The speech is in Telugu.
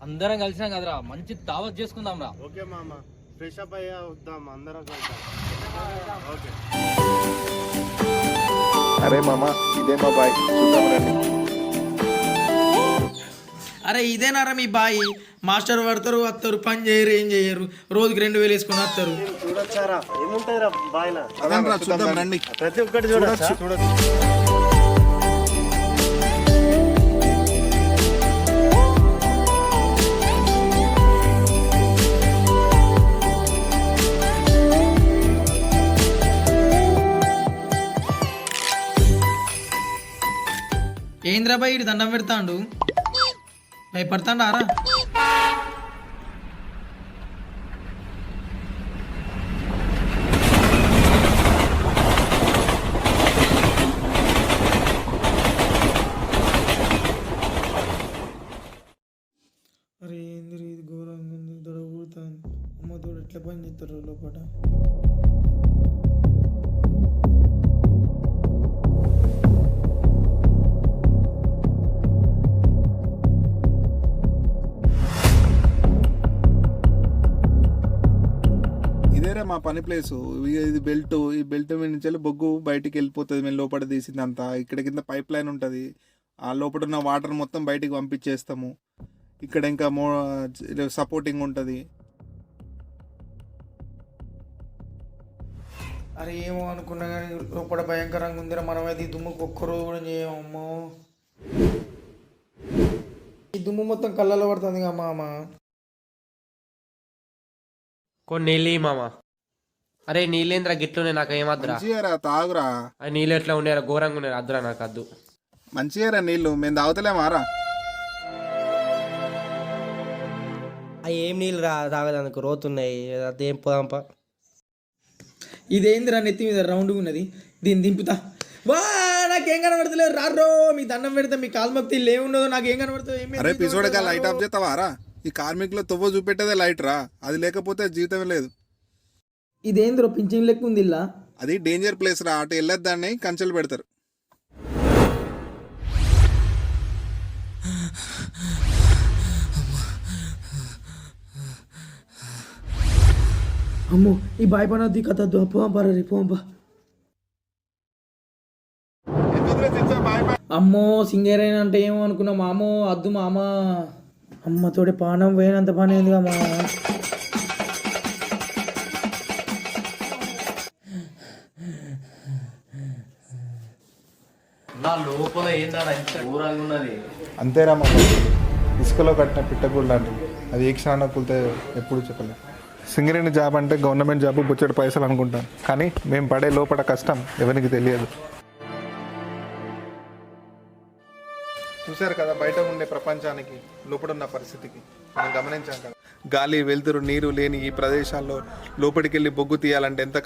అందరం కలిసినాం కదరా మంచి దావత్ చేసుకుందాం రా ఓకే మామ ఫ్రెష్ అప్ అయ్యా వద్దాం అందరం కలుద్దాం ఓకే. అరే మామ ఇదే మా బాయ్. చూద్దాం రండి. అరే ఇదేనారా మీ బాయి? మాస్టర్ పడతారు వస్తారు పని చేయరు ఏం చేయరు. రోజుకి రెండు వేలు వేసుకుని వస్తారు. చూడొచ్చారా? ఏముంటాయి రా బాయిలా? అదండ్రా, చూద్దాం రండి. ప్రతి ఒక్కటి చూడొచ్చా? ఏంద్రా బాయ్ ఇటు దండం పెడతాండు? భయపడతాడు ఆరా అరే ఇది ఘోరంగా ఉంది అమ్మ తోడు ఎట్లా పని చేస్తారు లోపల ఇదేరా మా పని ప్లేస్. ఇది బెల్ట్ ఈ బెల్ట్ మీద నుంచి వెళ్ళి బొగ్గు బయటికి వెళ్ళిపోతుంది మేము లోపల తీసింది అంతా ఇక్కడ కింద పైప్ లైన్ ఉంటుంది. ఆ లోపల ఉన్న వాటర్ మొత్తం బయటికి పంపించేస్తాము. ఇక్కడ ఇంకా మో సపోర్టింగ్ ఉంటుంది. అరే ఏమో అనుకున్నా కానీ లోపల భయంకరంగా ఉందిరా. మనమైతే ఈ దుమ్ముకు ఒక్క రోజు కూడా చేయమమ్మో ఈ దుమ్ము మొత్తం కళ్ళలో పడుతుంది కదా మామ. కొన్ని నీళ్ళు ఇయ్యి మామ. అరే నీళ్ళేంద్రా గిట్లునే నాకు ఏమద్దురా? మంచిగా తాగురా. అది నీళ్ళు ఎట్లా ఉండేరా ఘోరంగా ఉండేరా అద్దురా నాకు అద్దు. మంచిగా నీళ్ళు? మేము తాగుతలేమారా అవి ఏం నీళ్ళు రా తాగడానికి రోతున్నాయి? అదేం పోదాంపా ఇదేందిరా నెత్తి మీద రౌండ్గా ఉన్నది? దీన్ని దింపుతా. వా నాకేం కనబడతలేదు. రారో మీ దండం పెడతా. మీ కాల్మక్తి ఏమున్నదో నాకేం కనబడుతుంది? ఏమీ అరే పిసోడగా లైట్. ఆఫ్ చేస్తావారా ఈ కార్మికులు తొవ్వ చూపెట్టేదే లైట్ రా. అది లేకపోతే జీవితమే లేదు. ఇదేందిరో పింఛన్ లెక్క ఉంది ఇలా అది డేంజర్ ప్లేస్ రా. అటు వెళ్ళొద్దాన్ని కంచెలు పెడతారు. అమ్మో ఈ బాయ్ పనద్దు కథ పోంపా రే పోంపా. అమ్మో సింగర్ అంటే ఏమో అనుకున్నా. మామో అద్దు మామ. అమ్మతోటి పానం పోయినంత పని అయిందిగా మా నా లోపల ఇంత ఘోరంగా ఉన్నది? అంతేరా మా ఇసుకలో కట్టిన పిట్టగూడు లాంటివి. అది ఏ క్షణాన కూలితే ఎప్పుడు చెప్పలేదు సింగరేణి జాబ్ అంటే గవర్నమెంట్ జాబ్ బుచ్చడి పైసలు అనుకుంటాం కానీ మేము పడే లోపల కష్టం ఎవరికి తెలియదు. చూశారు కదా బయట ఉండే ప్రపంచానికి లోపడున్న పరిస్థితికి. మనం గమనించాం కదా. గాలి వెలుతురు నీరు లేని ఈ ప్రదేశాల్లో లోపలికి వెళ్ళి బొగ్గు తీయాలంటే ఎంత